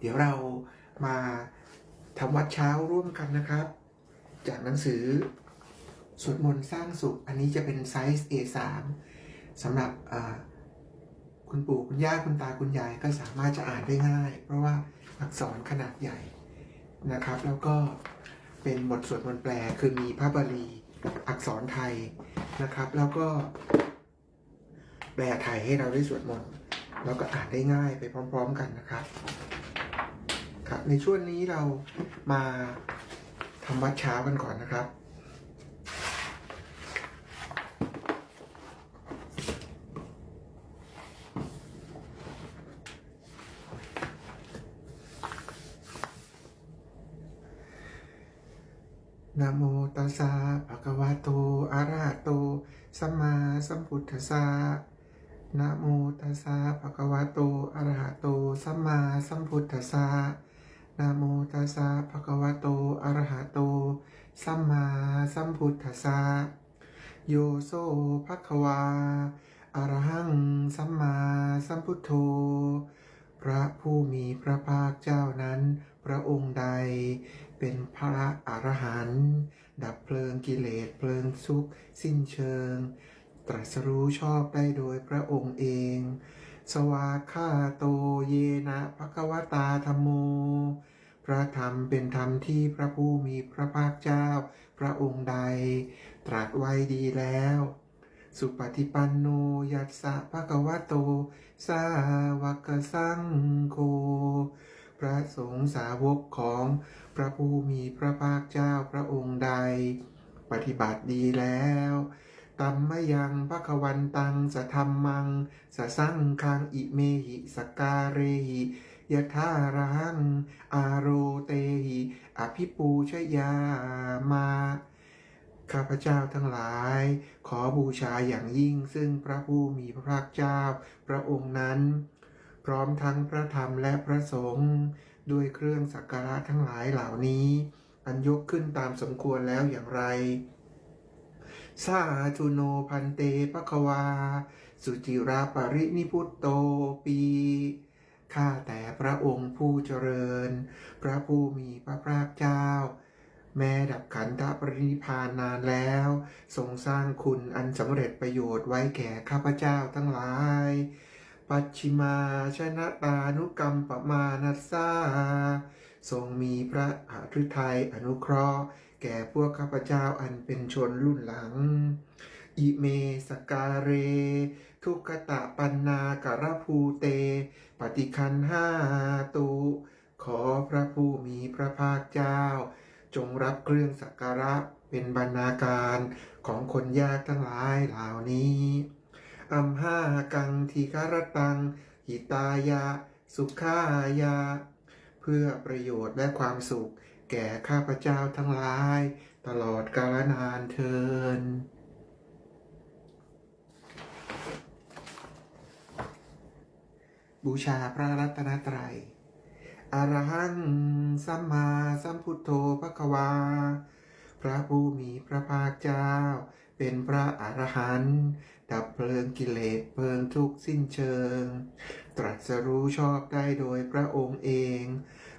เดี๋ยวเรามาทำวัดเช้าร่วมกันนะครับ จากหนังสือสวดมนต์สร้างสุข อันนี้จะเป็นไซส์ A3 สำหรับคุณปู่คุณย่าคุณตาคุณยายก็สามารถจะอ่านได้ง่าย เพราะว่าอักษรขนาดใหญ่นะครับ แล้วก็เป็นบทสวดมนต์แปลคือมีพระบาลีอักษรไทยนะครับ แล้วก็แปลไทยให้เราได้สวดมนต์แล้วก็อ่านได้ง่ายไปพร้อม ๆ กันนะครับ ครับในช่วงนี้เรามาทำวัดเช้ากันก่อนนะครับ นะโมตัสสะภะคะวะโต อะระหะโต สัมมาสัมพุทธัสสะนะโมตัสสะภะคะวะโต อะระหะโต สัมมาสัมพุทธัสสะ นะโมตัสสะภะคะวะโต อะระหะโต สัมมาสัมพุทธัสสะ โยโซภะคะวา อะระหัง สัมมาสัมพุทโธ พระผู้มีพระภาคเจ้านั้น พระองค์ใด เป็นพระอรหันต์ดับเพลิงกิเลสเพลิงทุกข์สิ้นเชิง ตรัสรู้ชอบได้โดยพระองค์เอง สวากาโตเยนะภควตาธรรมโม พระธรรมเป็นธรรมที่พระผู้มีพระภาคเจ้า พระองค์ใด ตรัสไว้ดีแล้ว สุปฏิปันโนยัสสะภะควโต สาวกสังโฆพระสงฆ์สาวกของพระผู้มีพระภาคเจ้าพระองค์ใด ปฏิบัติดีแล้ว ตัมมะยังภควันตังสะธรรมังสะสังคังอิเมหิสกการเรหิยะธารัง อาโรเตหิอภิปูชยามา ข้าพเจ้าทั้งหลาย ขอบูชาอย่างยิ่งซึ่งพระผู้มีพระภาคเจ้า พระองค์นั้น พร้อมทั้งพระธรรมและพระสงฆ์ด้วยเครื่องสักการะทั้งหลายเหล่านี้ อันยกขึ้นตามสมควรแล้วอย่างไร สาธุโนพันเตภควา สุจิราปรินิพุตโตปีข้าแต่พระองค์ผู้เจริญ พระผู้มีพระภาคเจ้า แม้ดับขันธปรินิพพานนานแล้ว ทรงสร้างคุณอันสำเร็จประโยชน์ไว้แก่ข้าพเจ้าทั้งหลาย ปัจฉิมาชนะตานุกรรมปมานัสสา ทรงมีพระหฤทัยอนุเคราะห์ แก่พวกข้าพเจ้าอันเป็นชนรุ่นหลัง อิเมสกาเร ทุกตะปันนาการภูเต ปฏิคันห้าตุ ขอพระผู้มีพระภาคเจ้า จงรับเครื่องสักการะเป็นบรรณาการของคนยากทั้งหลายเหล่านี้อัมห้ากังทีคารตังหิตายะ สุขายะ เพื่อประโยชน์และความสุข แก่ข้าพเจ้าทั้งหลาย ตลอดกาลนานเทินบูชาพระรัตนตรัย อรหัง สัมมาสัมพุทโธพระควา พระผู้มีพระภาคเจ้า เป็นพระอรหันต์ดับเพลิงกิเลสเพลิงทุกข์สิ้นเชิง ตรัสรู้ชอบได้โดยพระองค์เอง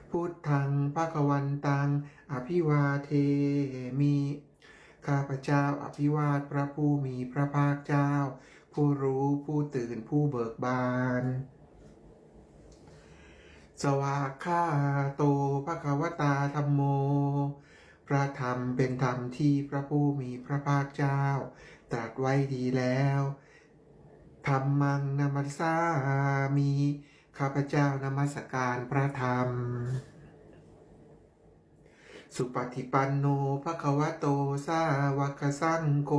พุทธังภควันตัง อภิวาเทมิข้าพเจ้าอภิวาทพระผู้มีพระภาคเจ้า ผู้รู้ผู้ตื่นผู้เบิกบาน สวากขาโตภควตาธรรมโม พระธรรมเป็นธรรมที่พระผู้มีพระภาคเจ้า ตรัสไว้ดีแล้วธรรมังนามัสสามีข้าพเจ้านมัสการพระธรรม สุปฏิปันโนภควโตสาวกสังโฆ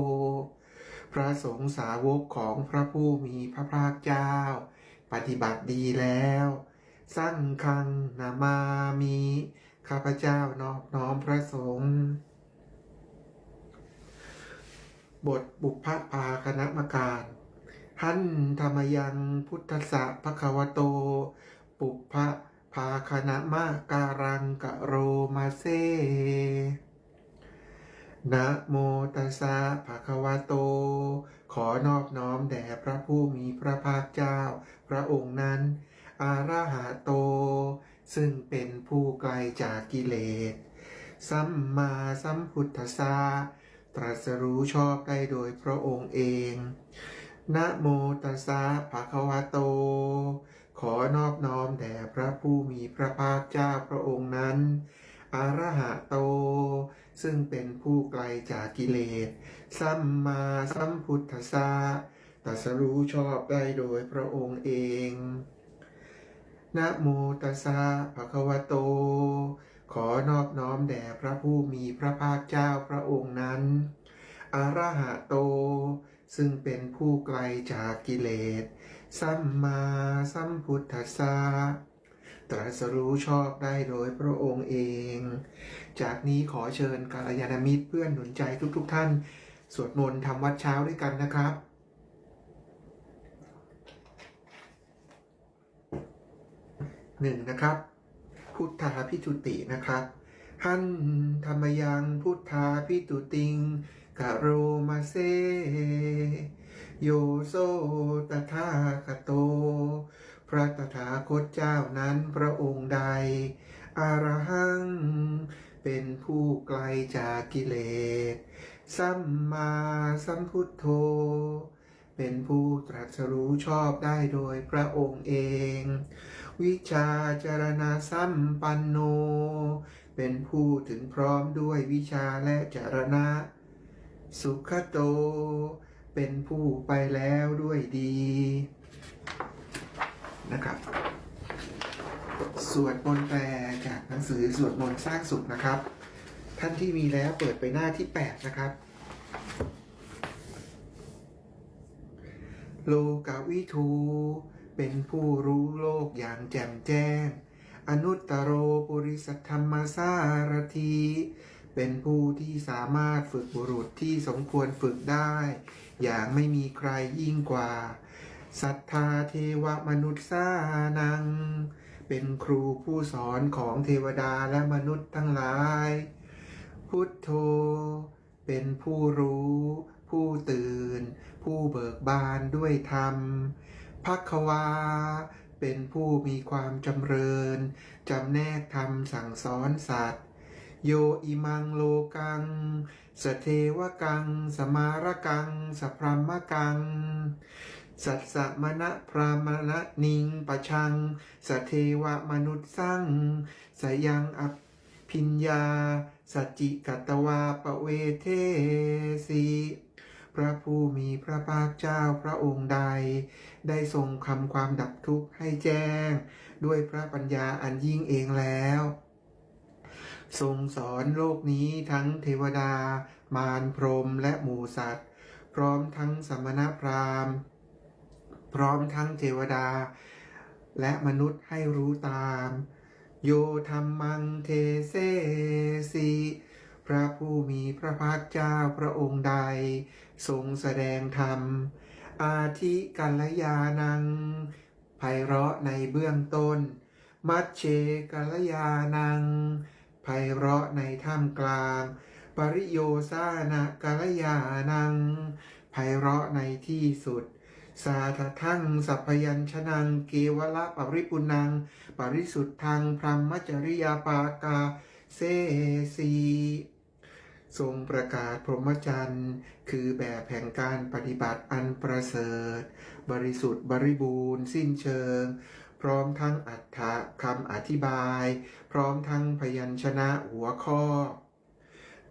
พระสงฆ์สาวกของพระผู้มีพระภาคเจ้า ปฏิบัติดีแล้วสร้างคังนามามี ข้าพเจ้านอบน้อมพระสงฆ์บทบุพภาคณะมการหันธรรมยังพุทธะภควโต ปุพพภาคณะมาการังกะโรมาเซนะโมตัสสะภะคะวะโต ขอนอบน้อมแด่พระผู้มีพระภาคเจ้า พระองค์นั้น อาราหะโต ซึ่งเป็นผู้ไกลจากกิเลส สัมมาสัมพุทธัสสะตรัสรู้ชอบได้โดยพระองค์เอง นะโมตัสสะภะคะวะโต ขอนอบน้อมแด่พระผู้มีพระภาคเจ้าพระองค์นั้น อาระหะโต ซึ่งเป็นผู้ไกลจากกิเลส สัมมาสัมพุทธัสสะตรัสรู้ชอบได้โดยพระองค์เอง นะโมตัสสะภะคะวะโต ขอนอบน้อมแด่พระผู้มีพระภาคเจ้าพระองค์นั้นอาระหะโต ซึ่งเป็นผู้ไกลจากกิเลส สัมมาสัมพุทธัสสะตรัสรู้ชอบได้โดยพระองค์เอง จากนี้ขอเชิญกัลยาณมิตรเพื่อนหนุนใจทุกๆทท่าน สวดมนต์ทำวัดเช้าด้วยกันนะครับ หนึ่งนะครับ พุทธาพิจุตินะครับหันธรรมยังพุทธาพิจุติงกะโรมาเซโยโซตถาคโต พระตถาคตเจ้านั้นพระองค์ใด อารหัง เป็นผู้ไกลจากกิเลส สัมมาสัมพุทโธ เป็นผู้ตรัสรู้ชอบได้โดยพระองค์เอง วิชาจารณาสัมปันโน เป็นผู้ถึงพร้อมด้วยวิชาและจารณะ สุขโต เป็นผู้ไปแล้วด้วยดี นะครับ สวดมนต์แปลจากหนังสือสวดมนต์สร้างสุขนะครับ ท่านที่มีแล้วเปิดไปหน้าที่ 8 นะครับโลกาวิทู เป็นผู้รู้โลกอย่างแจ่มแจ้ง อนุตตโรปุริสธรรมสารทีเป็นผู้ที่สามารถฝึกบุรุษที่สมควรฝึกได้ อย่างไม่มีใครยิ่งกว่าศรัทธาเทวมนุษย์สานัง เป็นครูผู้สอนของเทวดาและมนุษย์ทั้งหลาย พุทโธ เป็นผู้รู้ ผู้ตื่น ผู้เบิกบานด้วยธรรม พักวา เป็นผู้มีความจำเริญ จำแนกธรรมสั่งสอนสัตว์ โยอิมังโลกัง สเทวกัง สมารกัง สพรมกัง สัสสมณะพรามณะนิงปะชัง สเทวมนุษย์สั่งสยังอภิญญา สัจจิกัตวาปเวเทสี พระผู้มีพระภาคเจ้าพระองค์ใด ได้ทรงคำความดับทุกข์ให้แจ้ง ด้วยพระปัญญาอันยิ่งเองแล้ว ทรงสอนโลกนี้ทั้งเทวดา มารพรหมและหมูสัตว์ พร้อมทั้งสมณพราหมณ์ พร้อมทั้งเทวดา และมนุษย์ให้รู้ตาม โยธรรมังเทเสสีพระผู้มีพระภาคเจ้าพระองค์ใด ทรงแสดงธรรม อาทิกัลยานังไพเราะในเบื้องต้น มัชเชกัลยานังไพเราะในท่ามกลาง ปริโยสานะกัลยานังไพเราะในที่สุด สาธทั้งสัพพยัญชนัง เกวละปริปุนัง ปริสุทธังพรหมจริยาปากาเซสี ทรงประกาศพรหมจรรย์ คือแบบแห่งการปฏิบัติอันประเสริฐ บริสุทธิ์บริบูรณ์ สิ้นเชิง พร้อมทั้งอัฏฐะคำอธิบาย พร้อมทั้งพยัญชนะหัวข้อ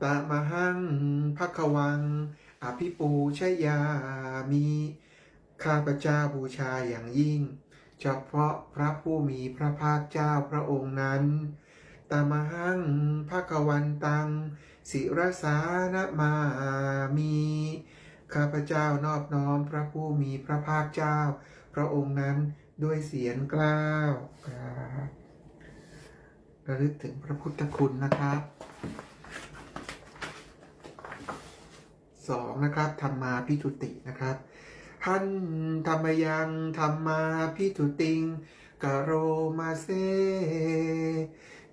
ตามหังพักวัง อภิปูชยามี ข้าพเจ้าบูชาอย่างยิ่ง เฉพาะพระผู้มีพระภาคเจ้าพระองค์นั้น ตามหังภควันตัง ศิรสานมามี ข้าพเจ้านอบน้อมพระผู้มีพระภาคเจ้า พระองค์นั้นด้วยเสียงกล้าวระลึกถึงพระพุทธคุณนะครับสองนะครับธรรมาพิทุตินะครับหันธรรมยังธรรมาพิทุติงกโรมาเซ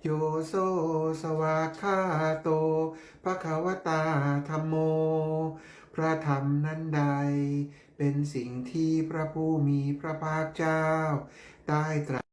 โยโซสวาคาโตภควตาธรรมโม พระธรรมนั้นใด เป็นสิ่งที่พระผู้มีพระภาคเจ้า ได้ตรัส